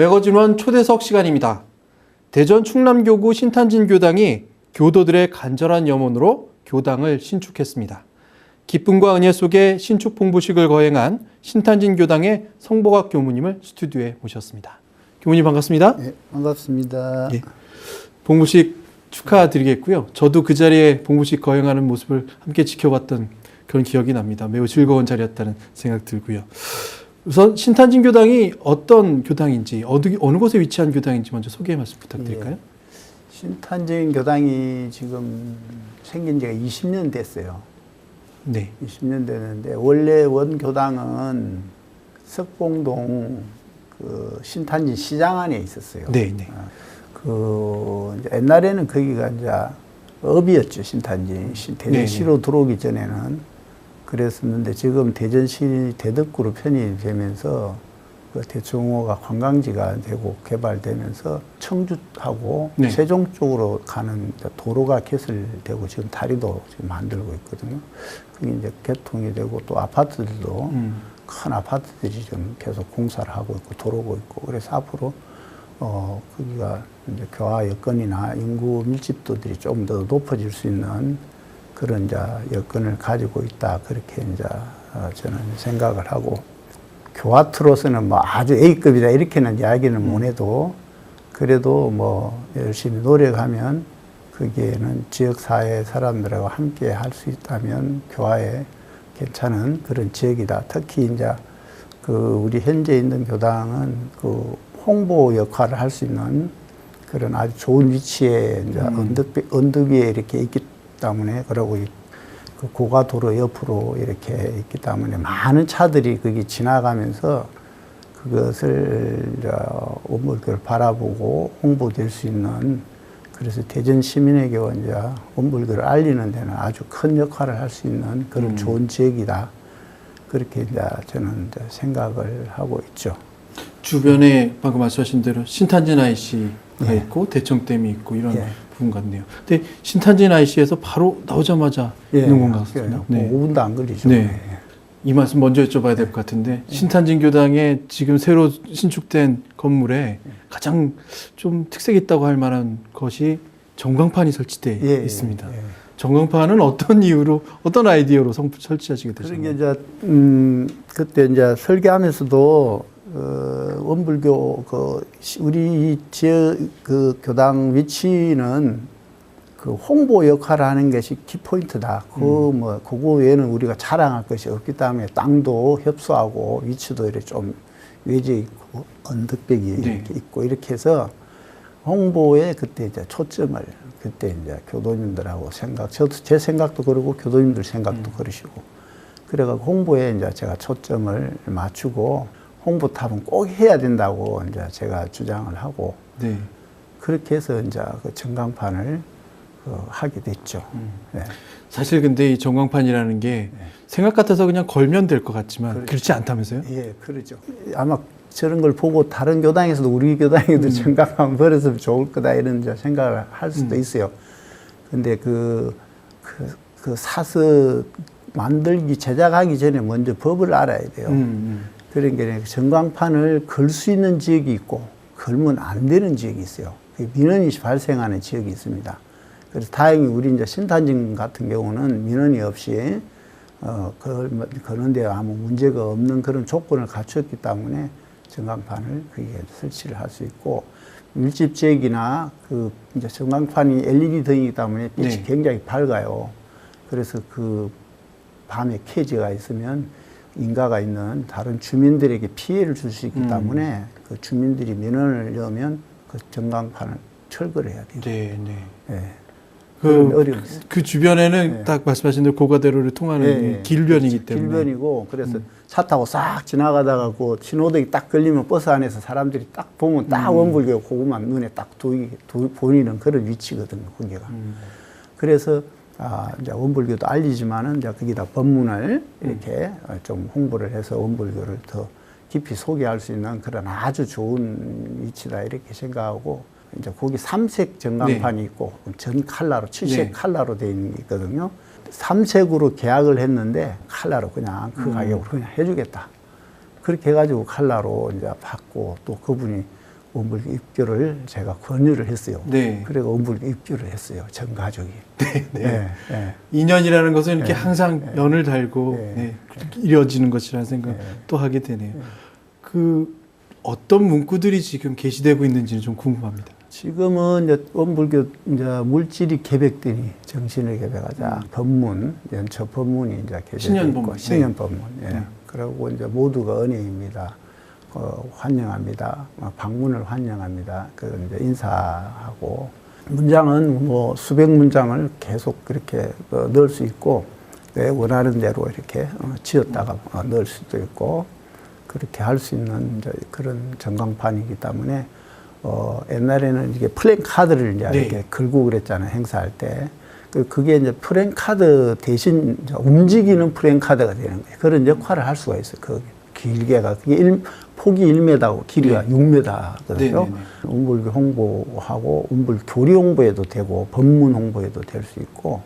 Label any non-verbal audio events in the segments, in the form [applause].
매거진원 초대석 시간입니다. 대전 충남교구 신탄진 교당이 교도들의 간절한 염원으로 교당을 신축했습니다. 기쁨과 은혜 속에 신축 봉부식을 거행한 신탄진 교당의 성보각 교무님을 스튜디오에 모셨습니다. 교무님 반갑습니다. 네, 반갑습니다. 예. 봉부식 축하드리겠고요. 저도 그 자리에 봉부식 거행하는 모습을 함께 지켜봤던 그런 기억이 납니다. 매우 즐거운 자리였다는 생각 들고요. 우선 신탄진 교당이 어떤 교당인지 어디, 어느 곳에 위치한 교당인지 먼저 소개 말씀 부탁드릴까요? 신탄진 교당이 지금 생긴 지가 20년 됐어요. 네. 20년 됐는데 원래 원 교당은 석봉동 그 신탄진 시장 안에 있었어요. 네, 네. 그 이제 옛날에는 거기가 이제 업이었죠 신탄진 시- 네, 네. 대전시로 들어오기 전에는 그랬었는데 지금 대전시 대덕구로 편입되면서 그 대충호가 관광지가 되고 개발되면서 청주하고 네. 세종 쪽으로 가는 도로가 개설되고 지금 다리도 지금 만들고 있거든요. 그게 이제 개통이 되고 또 아파트들도 음. 큰 아파트들이 좀 계속 공사를 하고 있고 들어오고 있고 그래서 앞으로 어 거기가 이제 교화 여건이나 인구 밀집도들이 좀 더 높아질 수 있는 그런 이제 여건을 가지고 있다. 그렇게 이제 어 저는 생각을 하고 교화트로서는 뭐 아주 A급이다. 이렇게는 이야기는 못 해도 그래도 뭐 열심히 노력하면 거기에는 지역사회 사람들하고 함께 할 수 있다면 교화에 괜찮은 그런 지역이다. 특히 이제 그 우리 현재 있는 교당은 그 홍보 역할을 할 수 있는 그런 아주 좋은 위치에 이제 언덕, 언덕 위에 이렇게 있기 때문에 그러고 이- 그 고가 도로 옆으로 이렇게 있기 때문에 많은 차들이 거기 지나가면서 그것을 이제 원불교를 바라보고 홍보될 수 있는 그래서 대전 시민에게 이제 원불교를 알리는 데는 아주 큰 역할을 할 수 있는 그런 좋은 지역이다. 그렇게 이제 저는 이제 생각을 하고 있죠. 주변에 방금 말씀하신 대로 신탄진 IC가 예. 있고 대청댐이 있고 이런 예. 부분 같네요. 근데 신탄진 IC에서 바로 나오자마자 있는 건가 같습니다. 네. 네. 5분도 안 걸리죠. 네. 이 말씀 먼저 여쭤봐야 될 것 같은데 신탄진 교당에 지금 새로 신축된 건물에 가장 좀 특색 있다고 할 만한 것이 전광판이 설치돼 예, 예, 있습니다. 예. 전광판은 어떤 이유로 어떤 아이디어로 성, 설치하시게 되셨나요? 이제 음 그때 이제 설계하면서도 어 원불교 그 시- 우리 지역 그 교당 위치는 그 홍보 역할을 하는 것이 키포인트다. 그뭐 그거 외에는 우리가 자랑할 것이 없기 때문에 땅도 협소하고 위치도 이렇게 좀 외져 있고 언덕벽이 네. 이렇게 있고 이렇게 해서 홍보에 그때 이제 초점을 그때 이제 교도님들하고 생각, 저도 제 생각도 그러고 교도님들 생각도 그러시고 그래가지고 홍보에 이제 제가 초점을 맞추고 홍보탑은 꼭 해야 된다고 이제 제가 주장을 하고 네. 그렇게 해서 이제 그 전광판을 어, 하게 됐죠. 네. 사실 근데 이 전광판이라는 게 생각 같아서 그냥 걸면 될 것 같지만 그렇죠. 그렇지 않다면서요? 예, 그러죠. 아마 저런 걸 보고 다른 교당에서도 우리 교당에도 전광판 버렸으면 좋을 거다 이런 생각을 할 수도 있어요. 근데 그, 그, 그 사서 만들기, 제작하기 전에 먼저 법을 알아야 돼요. 음, 음. 그러니까 전광판을 걸 수 있는 지역이 있고 걸면 안 되는 지역이 있어요. 그 민원이 발생하는 지역이 있습니다. 그래서 다행히 우리 이제 신탄진 같은 경우는 민원이 없이 어, 걸, 거는데 아무 문제가 없는 그런 조건을 갖췄기 때문에 전광판을 거기에 설치를 할 수 있고 밀집 지역이나 그 이제 전광판이 LED 등이기 때문에 빛이 네. 굉장히 밝아요. 그래서 그 밤에 켜지가 있으면 인가가 있는 다른 주민들에게 피해를 줄 수 있기 음. 때문에 그 주민들이 민원을 넣으면 그 전광판을 철거를 해야 돼요. 네, 네. 예. 그런 그. 그 주변에는 네. 딱 말씀하신 대로 고가대로를 통하는 예, 예. 길변이기 그렇죠. 때문에 음. 길변이고 그래서 차 타고 싹 지나가다가 그 신호등이 딱 걸리면 버스 안에서 사람들이 딱 보면 딱 음. 원불교 고구만 눈에 딱 보이, 도- 보이는 그런 위치거든요. 거기가. 음. 그래서 아, 이제 원불교도 알리지만은 이제 거기다 법문을 이렇게 어, 좀 홍보를 해서 원불교를 더 깊이 소개할 수 있는 그런 아주 좋은 위치다 이렇게 생각하고 이제 거기 삼색 전광판이 있고 전 칼라로 칠색 네. 칼라로 되어 있는 게 있거든요. 삼색으로 계약을 했는데 칼라로 그냥 그 음. 가격으로 그냥 해주겠다. 그렇게 해가지고 칼라로 이제 받고 또 그분이 원불교 입교를 제가 권유를 했어요. 네. 그래가 원불교 입교를 했어요. 전 가족이. 네. 네. 네. 인연이라는 것은 이렇게 네. 항상 네. 연을 달고 네. 네. 그렇게 이루어지는 것이라는 생각 네. 또 하게 되네요. 그 어떤 문구들이 지금 게시되고 있는지는 좀 궁금합니다. 지금은 원불교 이제 물질이 개백되니 정신을 개백하자 법문 연처 법문이 이제 개백돼 신년 법문. 신년 법문 예. 네. 그리고 이제 모두가 은혜입니다. 어, 환영합니다. 어, 방문을 환영합니다. 그 이제 인사하고 문장은 뭐 수백 문장을 계속 그렇게 어, 넣을 수 있고 내 원하는 대로 이렇게 어, 지었다가 어, 넣을 수도 있고 그렇게 할 수 있는 그런 전광판이기 때문에 어, 옛날에는 이게 플랜카드를 이제 네. 이렇게 걸고 그랬잖아요 행사할 때. 그 그게 이제 플랜카드 대신 움직이는 플랜카드가 되는 거예요. 그런 역할을 할 수가 있어요. 그 길게가 그게 일, 폭이 1m고 길이가 네. 6m거든요. 네, 네, 네. 운불 홍보하고 운불 교리 홍보에도 되고 법문 홍보에도 될 수 있고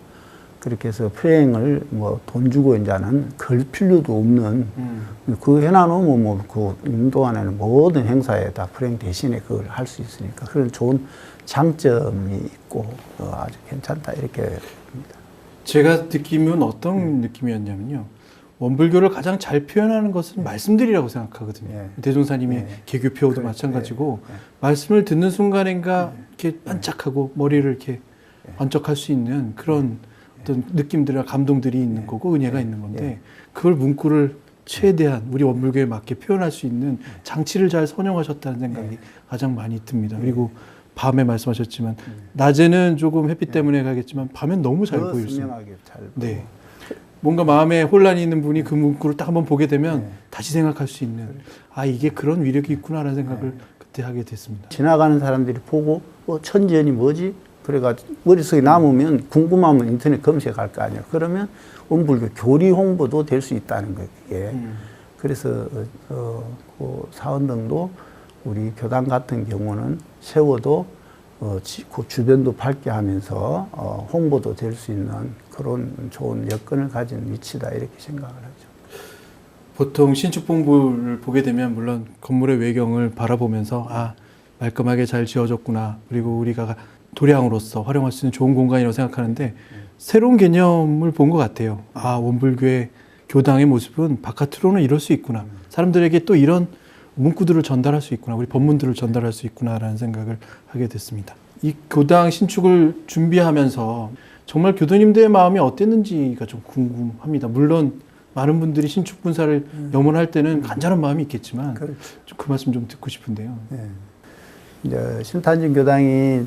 그렇게 해서 프레행을 뭐 돈 주고 이제는 걸 필요도 없는 음. 그 해놔놓으면 뭐그 인도 안에는 모든 행사에 다 프레행 대신에 그걸 할 수 있으니까 그런 좋은 장점이 있고 어, 아주 괜찮다 이렇게 봅니다. 제가 느끼면 어떤 느낌이었냐면요. 원불교를 가장 잘 표현하는 것은 말씀들이라고 생각하거든요. 예. 대종사님이 예. 개교표도 그래, 마찬가지고 예, 예. 말씀을 듣는 순간인가 이렇게 반짝하고 머리를 이렇게 예. 번쩍할 수 있는 그런 어떤 느낌들과 감동들이 있는 거고 은혜가 있는 건데 예. 그걸 문구를 최대한 우리 원불교에 맞게 표현할 수 있는 장치를 잘 선용하셨다는 생각이 가장 많이 듭니다. 그리고 밤에 말씀하셨지만 낮에는 조금 햇빛 때문에 가겠지만 밤엔 너무 잘더 보였어요. 네. 뭔가 마음에 혼란이 있는 분이 그 문구를 딱 한번 보게 되면 네. 다시 생각할 수 있는 아 이게 그런 위력이 있구나라는 생각을 그때 하게 됐습니다. 지나가는 사람들이 보고 어, 천지연이 뭐지? 그래가 머릿속에 남으면 궁금하면 인터넷 검색할 거 아니에요. 그러면 원불교 교리 홍보도 될 수 있다는 거예요. 그게. 음. 그래서 어, 어, 그 사원등도 우리 교당 같은 경우는 세워도 어, 지- 그 주변도 밝게 하면서 어, 홍보도 될 수 있는 그런 좋은 여건을 가진 위치다 이렇게 생각을 하죠. 보통 신축봉부를 보게 되면 물론 건물의 외경을 바라보면서 아 말끔하게 잘 지어졌구나 그리고 우리가 도량으로서 활용할 수 있는 좋은 공간이라고 생각하는데 새로운 개념을 본 것 같아요. 아 원불교의 교당의 모습은 바깥으로는 이럴 수 있구나. 사람들에게 또 이런 문구들을 전달할 수 있구나. 우리 법문들을 전달할 수 있구나라는 생각을 하게 됐습니다. 이 교당 신축을 준비하면서 정말 교도님들의 마음이 어땠는지가 좀 궁금합니다. 물론 많은 분들이 신축 분사를 염원할 때는 간절한 마음이 있겠지만 그렇죠. 좀그 말씀 좀 듣고 싶은데요. 예. 이제 신탄진 교당이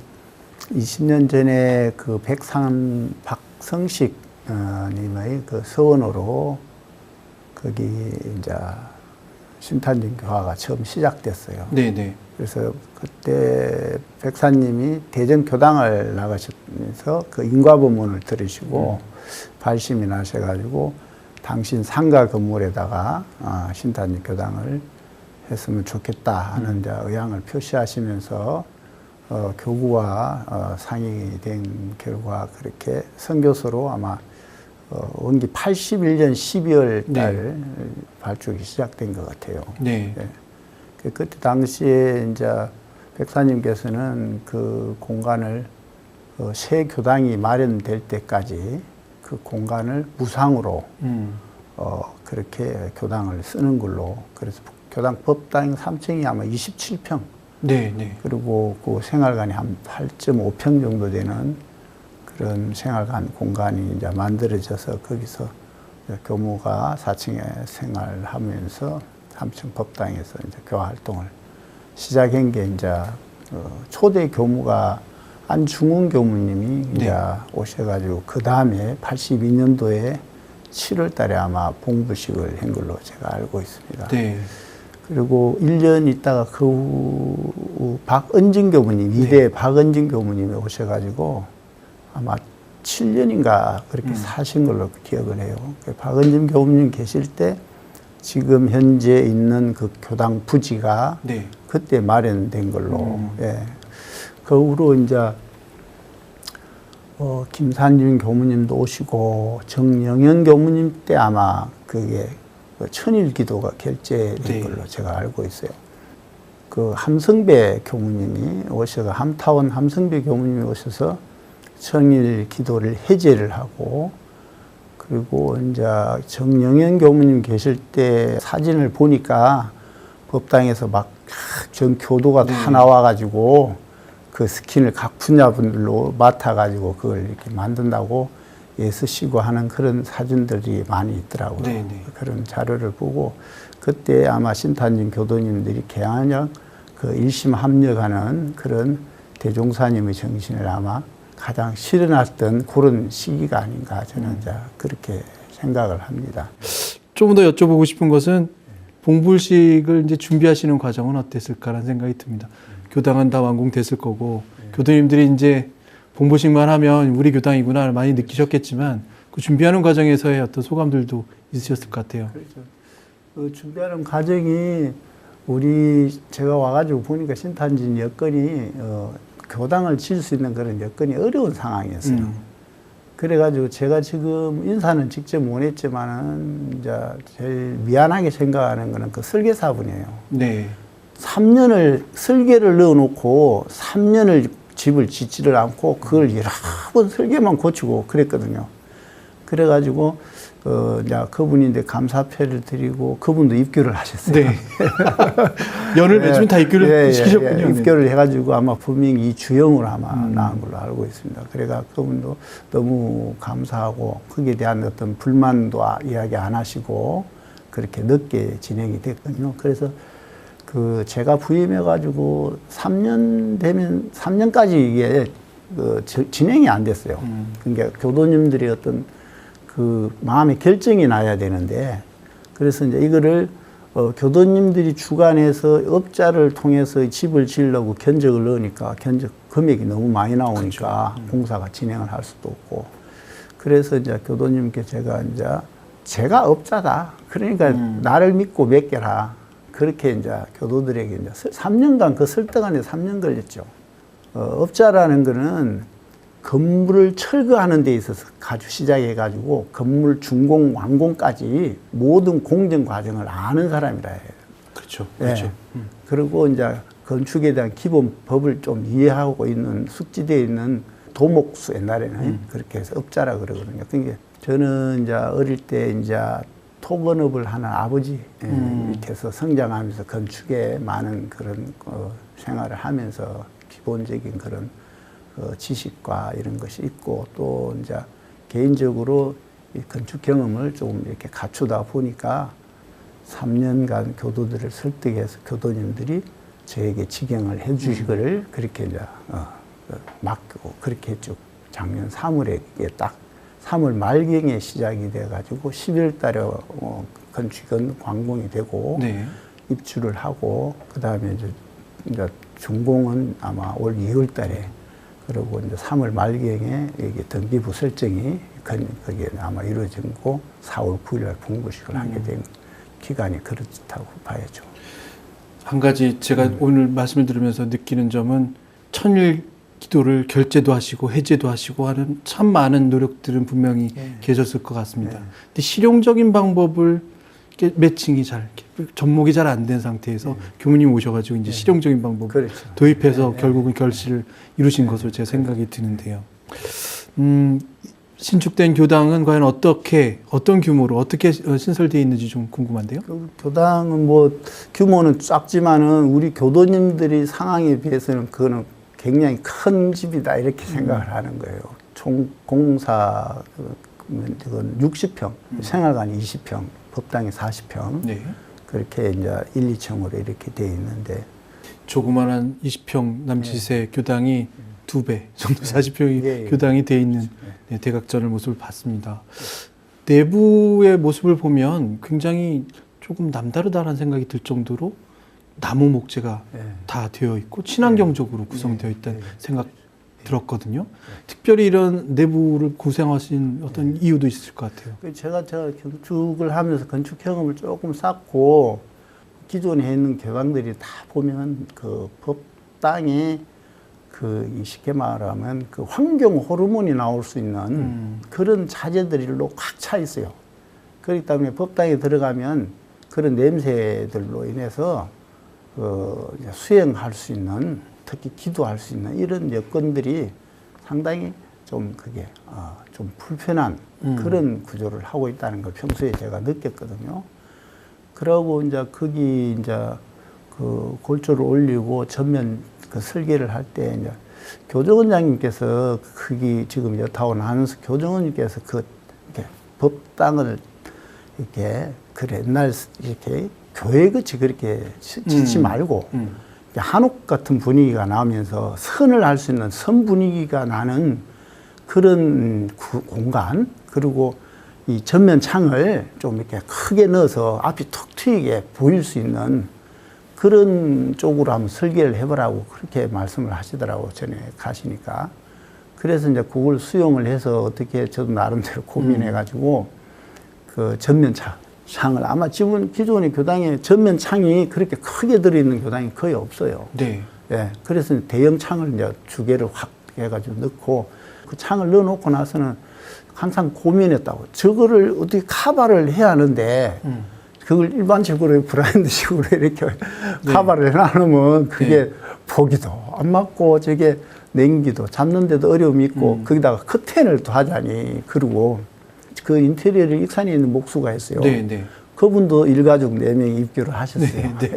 20년 전에 그 백상 박성식 어, 님의 그 서원으로 거기 이제 신탄진 교화가 처음 시작됐어요. 네, 네. 그래서 그때 백사님이 대전 교당을 나가시면서 그 인과 법문을 들으시고 발심이 나셔가지고 당신 상가 건물에다가 아, 신탄진 교당을 했으면 좋겠다 하는 이제 의향을 표시하시면서 어, 교구와 어, 상의된 결과 그렇게 선교소로 아마 어, 원기 81년 12월 달 발족이 시작된 것 같아요. 네. 예. 그 그때 당시에 이제 백사님께서는 그 공간을 어, 새 교당이 마련될 때까지 그 공간을 무상으로 음. 어, 그렇게 교당을 쓰는 걸로 그래서 교당 법당 3층이 아마 27평 네, 네. 그리고 그 생활관이 한 8.5평 정도 되는 그런 생활관 공간이 이제 만들어져서 거기서 교무가 4층에 생활하면서 3층 법당에서 이제 교화 활동을 시작한 게 이제 어, 초대 교무가 안중훈 교무님이 이제 네. 오셔가지고 그 다음에 82년도에 7월 달에 아마 봉부식을 한 걸로 제가 알고 있습니다. 네. 그리고 1년 있다가 그 후 박은진 교무님, 네. 이대 박은진 교무님이 오셔가지고 아마 7년인가 그렇게 음. 사신 걸로 기억을 해요. 그 박은진 교무님 계실 때 지금 현재 있는 그 교당 부지가 네. 그때 마련된 걸로, 음. 예. 그 후로 이제 어, 김산준 교무님도 오시고 정영현 교무님 때 아마 그게 그 천일 기도가 결제된 네. 걸로 제가 알고 있어요. 그그 함성배 교무님이 오셔서 함타원 함성배 교무님이 오셔서 청일 기도를 해제를 하고 그리고 이제 정영현 교무님 계실 때 사진을 보니까 법당에서 막전 교도가 다 나와가지고 그 스킨을 각 분야분들로 맡아가지고 그걸 이렇게 만든다고 애쓰시고 하는 그런 사진들이 많이 있더라고요. 네, 네. 그런 자료를 보고 그때 아마 신탄진 교도님들이 개항력 그 일심 합력하는 그런 대종사님의 정신을 아마 가장 실현했던 그런 시기가 아닌가 저는 이제 그렇게 생각을 합니다. 조금 더 여쭤보고 싶은 것은 봉불식을 이제 준비하시는 과정은 어땠을까라는 생각이 듭니다. 교당은 다 완공됐을 거고 교도님들이 이제 봉불식만 하면 우리 교당이구나 많이 느끼셨겠지만 그 준비하는 과정에서의 어떤 소감들도 있으셨을 것 같아요. 그렇죠. 그 준비하는 과정이 우리 제가 와가지고 보니까 신탄진 여건이 어, 교당을 칠 수 있는 그런 여건이 어려운 상황이었어요. 음. 그래가지고 제가 지금 인사는 직접 못 했지만은 이제 제일 미안하게 생각하는 거는 그 설계사분이에요. 네. 3년을 설계를 넣어놓고 3년을 집을 짓지를 않고 그걸 여러 번 설계만 고치고 그랬거든요. 그래가지고 어 이제 그분인데 감사패를 드리고 그분도 입교를 하셨어요. 네. [laughs] 연을 맺으면 다 입교를 예, 예, 시키셨군요. 예, 네. 입교를 해가지고 아마 분명히 이 주형으로 아마 나온 걸로 알고 있습니다. 그래가 그분도 너무 감사하고 거기에 대한 어떤 불만도 아- 이야기 안 하시고 그렇게 늦게 진행이 됐거든요. 그래서 그 제가 부임해가지고 3년 되면 3년까지 이게 그 저- 진행이 안 됐어요. 음. 그러니까 교도님들이 어떤 그 마음의 결정이 나야 되는데 그래서 이제 이거를 어, 교도님들이 주관해서 업자를 통해서 집을 지으려고 견적을 넣으니까 견적 금액이 너무 많이 나오니까 공사가 진행을 할 수도 없고. 그래서 이제 교도님께 제가 이제 제가 업자다. 그러니까 나를 믿고 맡겨라. 그렇게 이제 교도들에게 이제 3년간 그 설득 안에 3년 걸렸죠. 어, 업자라는 거는 건물을 철거하는 데 있어서 가지고 시작해가지고 건물 준공, 완공까지 모든 공정 과정을 아는 사람이라 해요. 그렇죠. 예. 그렇죠. 그리고 이제 건축에 대한 기본 법을 좀 이해하고 있는 숙지되어 있는 도목수 옛날에는 그렇게 해서 업자라 그러거든요. 그러니까 저는 이제 어릴 때 이제 토건업을 하는 아버지 예, 밑에서 성장하면서 건축에 많은 그런 어, 생활을 하면서 기본적인 그런 어, 지식과 이런 것이 있고 또 이제 개인적으로 이 건축 경험을 좀 이렇게 갖추다 보니까 3년간 교도들을 설득해서 교도님들이 저에게 직영을 해 주시기를 그렇게 이제 어, 어, 맡기고 그렇게 쭉 작년 3월에 이게 딱 3월 말경에 시작이 돼 가지고 11월 달에 어, 건축은 완공이 되고 네. 입주를 하고 그 다음에 이제, 이제 준공은 아마 올 2월 달에 그리고 이제 3월 말경에 이게 등기부 설정이 건- 거기에 아마 이루어지고 4월 9일 날 분구식을 하게 된 기간이 그렇다고 봐야죠. 한 가지 제가 오늘 말씀을 들으면서 느끼는 점은 천일 기도를 결제도 하시고 해제도 하시고 하는 참 많은 노력들은 분명히 네. 계셨을 것 같습니다. 근데 실용적인 방법을 매칭이 잘 접목이 잘 안 된 상태에서 교무님 오셔가지고 이제 실용적인 방법 그렇죠. 도입해서 결국은 결실을 이루신 것으로 제 생각이 드는데요. 음, 신축된 교당은 과연 어떻게 어떤 규모로 어떻게 어, 신설되어 있는지 좀 궁금한데요. 그 교당은 뭐 규모는 작지만은 우리 교도님들이 상황에 비해서는 그거는 굉장히 큰 집이다 이렇게 생각을 하는 거예요. 총 공사 그, 이건 60평, 생활관 20평, 법당이 40평 네. 그렇게 이제 1, 2층으로 이렇게 돼 있는데 조그만한 20평 남짓의 교당이 두 배 정도 40평이 예, 예. 교당이 돼 있는 네, 대각전을 모습을 봤습니다. 내부의 모습을 보면 굉장히 조금 남다르다는 생각이 들 정도로 나무 목재가 예. 다 되어 있고 친환경적으로 구성되어 있다는 생각 들었거든요. 특별히 이런 내부를 고생하신 어떤 이유도 있을 것 같아요. 그 제가 제가 건축을 하면서 건축 경험을 조금 쌓고 기존에 있는 교당들이 다 보면 그 법당에 그이 쉽게 말하면 그 환경 호르몬이 나올 수 있는 음. 그런 자재들로 꽉 차 있어요. 그렇기 때문에 법당에 들어가면 그런 냄새들로 인해서 그 이제 수행할 수 있는 특히 기도할 수 있는 이런 여건들이 상당히 좀 그게 어, 좀 불편한 음. 그런 구조를 하고 있다는 걸 평소에 제가 느꼈거든요. 그러고 이제 거기 이제 그 골조를 올리고 전면 그 설계를 할 때 이제 교정원장님께서 거기 지금 여타원 하면서 교정원님께서 그 이렇게 법당을 이렇게 그 옛날 이렇게 교회 같이 그렇게 지- 짓지 음. 말고 음. 한옥 같은 분위기가 나면서 선을 할 수 있는 선 분위기가 나는 그런 구- 공간 그리고 이 전면 창을 좀 이렇게 크게 넣어서 앞이 툭 트이게 보일 수 있는 그런 쪽으로 한번 설계를 해보라고 그렇게 말씀을 하시더라고 전에 가시니까. 그래서 이제 그걸 수용을 해서 어떻게 저도 나름대로 고민해가지고 그 전면 창, 창을 아마 지금 기존의 교당에 전면 창이 그렇게 크게 들어있는 교당이 거의 없어요. 네. 예, 그래서 대형 창을 이제 두 개를 확 해가지고 넣고 그 창을 넣어놓고 나서는 항상 고민했다고. 저거를 어떻게 카바를 해야 하는데 음. 그걸 일반적으로 브라인드식으로 [laughs] 이렇게 네. 카바를 해놔놓으면 그게 네. 보기도 안 맞고 저게 냉기도 잡는데도 어려움이 있고 음. 거기다가 커튼을 또 하자니 그리고 그 인테리어를 익산에 있는 목수가 했어요. 네, 네. 그분도 일가족 네명이 입교를 하셨어요. 네,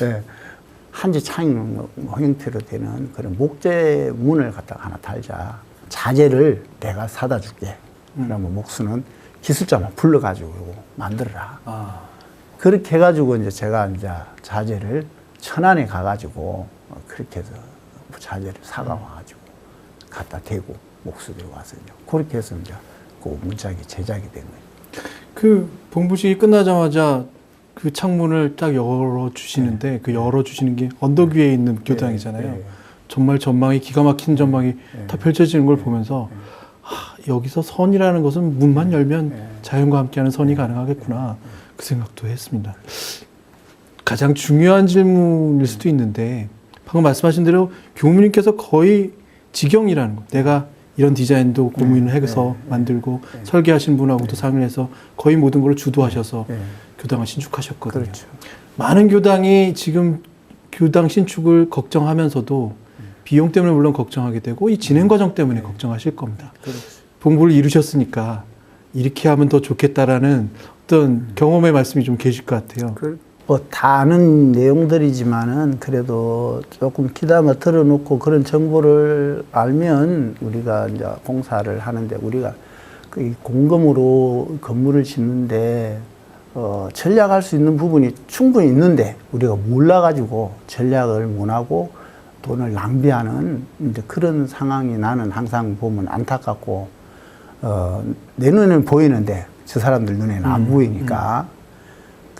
네. [laughs] 한지 창 형태로 되는 그런 목재 문을 갖다가 하나 달자. 자재를 내가 사다 줄게. 음. 그러면 목수는 기술자만 불러가지고 만들어라. 아. 그렇게 해가지고 이제 제가 이제 자재를 천안에 가가지고 어, 그렇게 해서 자재를 사가 와가지고 갖다 대고 목수들이 와서 이제 그렇게 해서 이제 그 문짝이 제작이 된 거예요. 그 봉부식이 끝나자마자 그 창문을 딱 열어 주시는데 그 열어 주시는 게 언덕 위에 있는 교당이잖아요. 네, 네. 정말 전망이 기가 막힌 전망이 네. 다 펼쳐지는 걸 보면서 아, 여기서 선이라는 것은 문만 열면 네. 자연과 함께하는 선이 가능하겠구나 그 생각도 했습니다. 가장 중요한 질문일 수도 있는데 방금 말씀하신 대로 교무님께서 거의 직영이라는 거. 내가 이런 디자인도 고민을 해서 네. 만들고 네. 설계하신 분하고도 상의를 해서 거의 모든 걸 주도하셔서 네. 교당을 신축하셨거든요. 그렇죠. 많은 교당이 지금 교당 신축을 걱정하면서도 비용 때문에 물론 걱정하게 되고 이 진행 과정 때문에 네. 걱정하실 겁니다. 그렇죠. 공부를 이루셨으니까 이렇게 하면 더 좋겠다라는 어떤 경험의 말씀이 좀 계실 것 같아요. 뭐다 아는 내용들이지만은 그래도 조금 귀담아 들어놓고 그런 정보를 알면 우리가 이제 공사를 하는데 우리가 그 공금으로 건물을 짓는데 어, 전략할 수 있는 부분이 충분히 있는데 우리가 몰라가지고 전략을 못하고 돈을 낭비하는 이제 그런 상황이 나는 항상 보면 안타깝고 어, 내 눈에는 보이는데 저 사람들 눈에는 안 음, 보이니까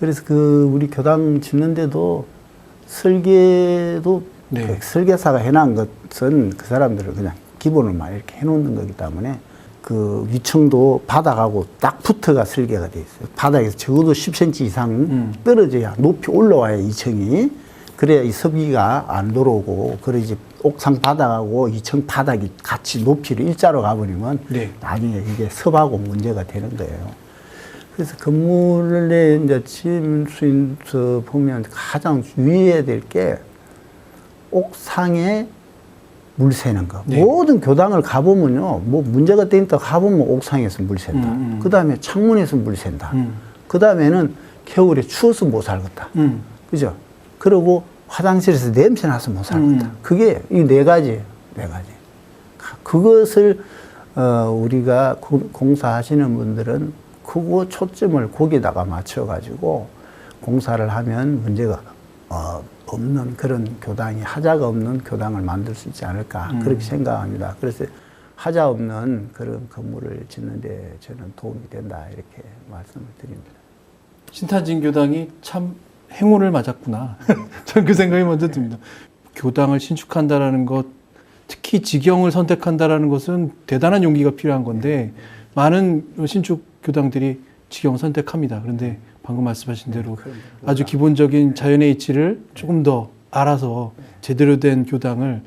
그래서 그 우리 교당 짓는데도 설계도 네. 그 설계사가 해놓은 것은 그 사람들을 그냥 기본을만 이렇게 해놓는 거기 때문에 그 위층도 바닥하고 딱 붙어가 설계가 돼 있어요. 바닥에서 적어도 10cm 이상 음. 떨어져야 높이 올라와야 2층이 그래야 이 습기가 안 들어오고 그래야지 옥상 바닥하고 2층 바닥이 같이 높이를 일자로 가버리면 네. 나중에 이게 습하고 문제가 되는 거예요. 그래서 건물에 이제 침수인서 보면 가장 유의해야 될 게 옥상에 물 새는 거. 네. 모든 교당을 가보면요, 뭐 문제가 되니까 가보면 옥상에서 물 샌다. 음, 음. 그 다음에 창문에서 물 샌다. 음. 그 다음에는 겨울에 추워서 못 살겠다. 음. 그죠? 그리고 화장실에서 냄새 나서 못 살겠다. 음. 그게 이 네 가지, 네 가지. 그것을 어, 우리가 고- 공사하시는 분들은 그거 초점을 거기다가 맞춰가지고 공사를 하면 문제가 어, 없는 그런 교당이 하자가 없는 교당을 만들 수 있지 않을까 음. 그렇게 생각합니다. 그래서 하자 없는 그런 건물을 짓는데 저는 도움이 된다 이렇게 말씀을 드립니다. 신탄진 교당이 참 행운을 맞았구나. [laughs] 전 그 생각이 먼저 듭니다. 교당을 신축한다라는 것, 특히 직영을 선택한다라는 것은 대단한 용기가 필요한 건데 많은 신축 교당들이 직영을 선택합니다. 그런데 방금 말씀하신 대로 아주 기본적인 자연의 이치를 조금 더 알아서 제대로 된 교당을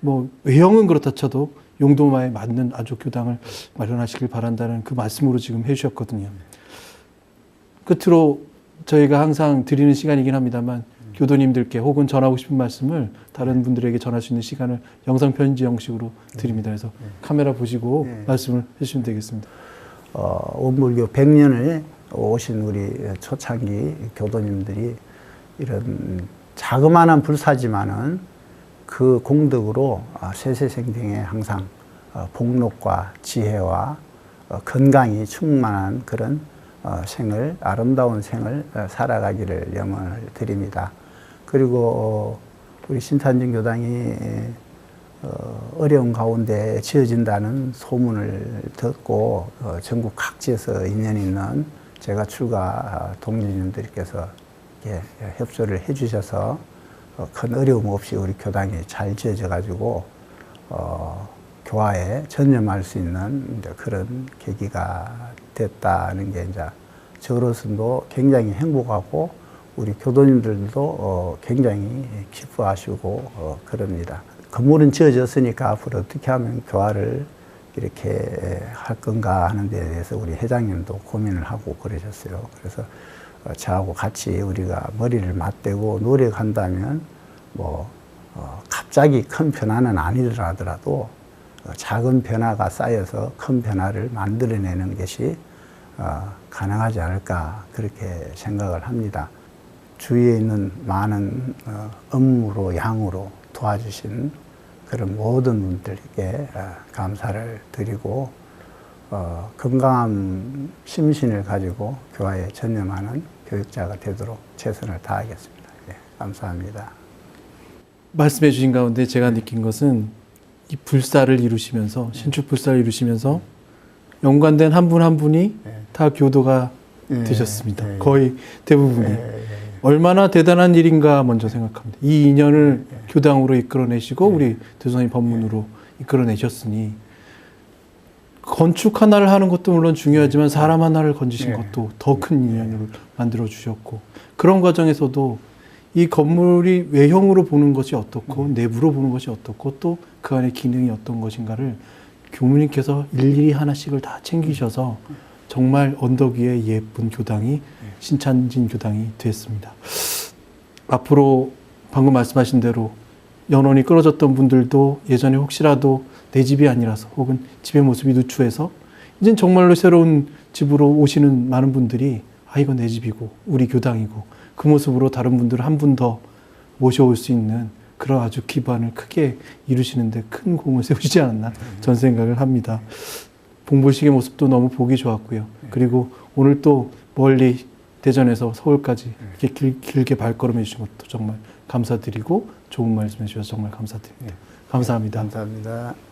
뭐 외형은 그렇다 쳐도 용도마에 맞는 아주 교당을 마련하시길 바란다는 그 말씀으로 지금 해주셨거든요. 끝으로 저희가 항상 드리는 시간이긴 합니다만 교도님들께 혹은 전하고 싶은 말씀을 다른 분들에게 전할 수 있는 시간을 영상 편지 형식으로 드립니다. 그래서 카메라 보시고 네. 말씀을 해주시면 되겠습니다. 어, 원불교 100년을 오신 우리 초창기 교도님들이 이런 자그마한 불사지만은 그 공덕으로 아, 세세생생에 항상 어, 복록과 지혜와 어, 건강이 충만한 그런 어, 생을 아름다운 생을 어, 살아가기를 염원을 드립니다. 그리고 어, 우리 신탄진 교당이 어, 어려운 가운데 지어진다는 소문을 듣고 어, 전국 각지에서 인연 있는 제가 출가 동료님들께서 협조를 해주셔서 어, 큰 어려움 없이 우리 교당이 잘 지어져 가지고 어, 교화에 전념할 수 있는 그런 계기가 됐다는 게 이제 저로서도 굉장히 행복하고 우리 교도님들도 어, 굉장히 기뻐하시고 어, 그럽니다. 건물은 지어졌으니까 앞으로 어떻게 하면 교화를 이렇게 할 건가 하는 데 대해서 우리 회장님도 고민을 하고 그러셨어요. 그래서 어, 저하고 같이 우리가 머리를 맞대고 노력한다면 뭐 어, 갑자기 큰 변화는 아니더라도 어, 작은 변화가 쌓여서 큰 변화를 만들어내는 것이 어, 가능하지 않을까 그렇게 생각을 합니다. 주위에 있는 많은 어, 업무로 양으로 도와주신 그런 모든 분들께 어, 감사를 드리고 어, 건강한 심신을 가지고 교화에 전념하는 교육자가 되도록 최선을 다하겠습니다. 예, 감사합니다. 말씀해 주신 가운데 제가 느낀 것은 이 불사를 이루시면서 신축 불사를 이루시면서 연관된 한 분한 분이 네. 다 교도가 예, 되셨습니다. 예, 거의 대부분이. 예, 예, 얼마나 대단한 일인가 먼저 생각합니다. 이 인연을 교당으로 이끌어내시고 우리 대선생님 법문으로 이끌어내셨으니 건축 하나를 하는 것도 물론 중요하지만 사람 하나를 건지신 네. 것도 더 큰 인연으로 만들어 주셨고 그런 과정에서도 이 건물이 외형으로 보는 것이 어떻고 내부로 보는 것이 어떻고 또 그 안에 기능이 어떤 것인가를 교무님께서 일일이 하나씩을 다 챙기셔서 정말 언덕 위에 예쁜 교당이 신찬진 교당이 됐습니다. 앞으로 방금 말씀하신 대로 연원이 끊어졌던 분들도 예전에 혹시라도 내 집이 아니라서 혹은 집의 모습이 누추해서 이젠 정말로 새로운 집으로 오시는 많은 분들이 아 이거 내 집이고 우리 교당이고 그 모습으로 다른 분들을 한 분 더 모셔올 수 있는 그런 아주 기반을 크게 이루시는데 큰 공을 [laughs] 세우시지 않았나 전 생각을 합니다. 봉불식의 모습도 너무 보기 좋았고요. 그리고 오늘 또 멀리 대전에서 서울까지 이렇게 길, 길게 발걸음해 주신 것도 정말 감사드리고 좋은 말씀해 주셔서 정말 감사드립니다. 감사합니다. 감사합니다.